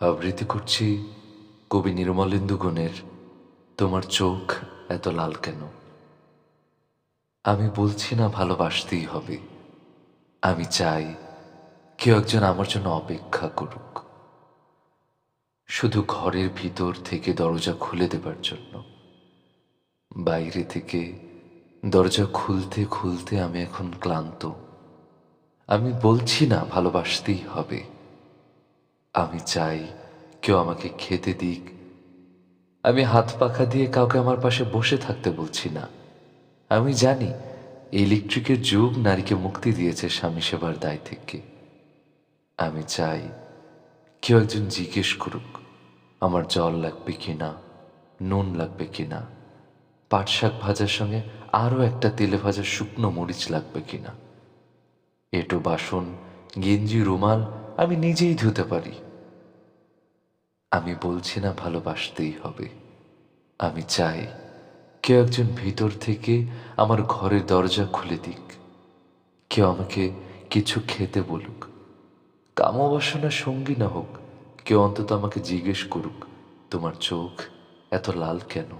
আবৃত্তি করছি কবি নির্মলেন্দু গুণের, তোমার চোখ এত লাল কেন? আমি বলছি না ভালোবাসতেই হবে। আমি চাই কেউ একজন আমার জন্য অপেক্ষা করুক। শুধু ঘরের ভিতর থেকে দরজা খুলে দেবার জন্য। বাইরে থেকে দরজা খুলতে খুলতে আমি এখন ক্লান্ত। আমি বলছি না ভালোবাসতেই হবে। আমি চাই কেউ আমাকে খেতে দিক। আমি হাত পাখা দিয়ে কাউকে আমার পাশে বসে থাকতে বলছি না। আমি জানি ইলেকট্রিকের যুগ নারীকে মুক্তি দিয়েছে স্বামী সেবার দায় থেকে। আমি চাই কেউ একজন জিজ্ঞেস করুক, আমার জল লাগবে কিনা, নুন লাগবে কিনা, পাট শাক ভাজার সঙ্গে আরও একটা তেলে ভাজা শুকনো মরিচ লাগবে কিনা। এটো বাসন, গেঞ্জি, রুমাল আমি নিজেই ধুতে পারি। আমি বলছি না ভালোবাসতেই হবে। আমি চাই কেউ একজন ভিতর থেকে আমার ঘরের দরজা খুলে দিক। কেউ আমাকে কিছু খেতে বলুক। কামবাসনা সঙ্গী না হোক, কেউ অন্তত আমাকে জিজ্ঞেস করুক, তোমার চোখ এত লাল কেন?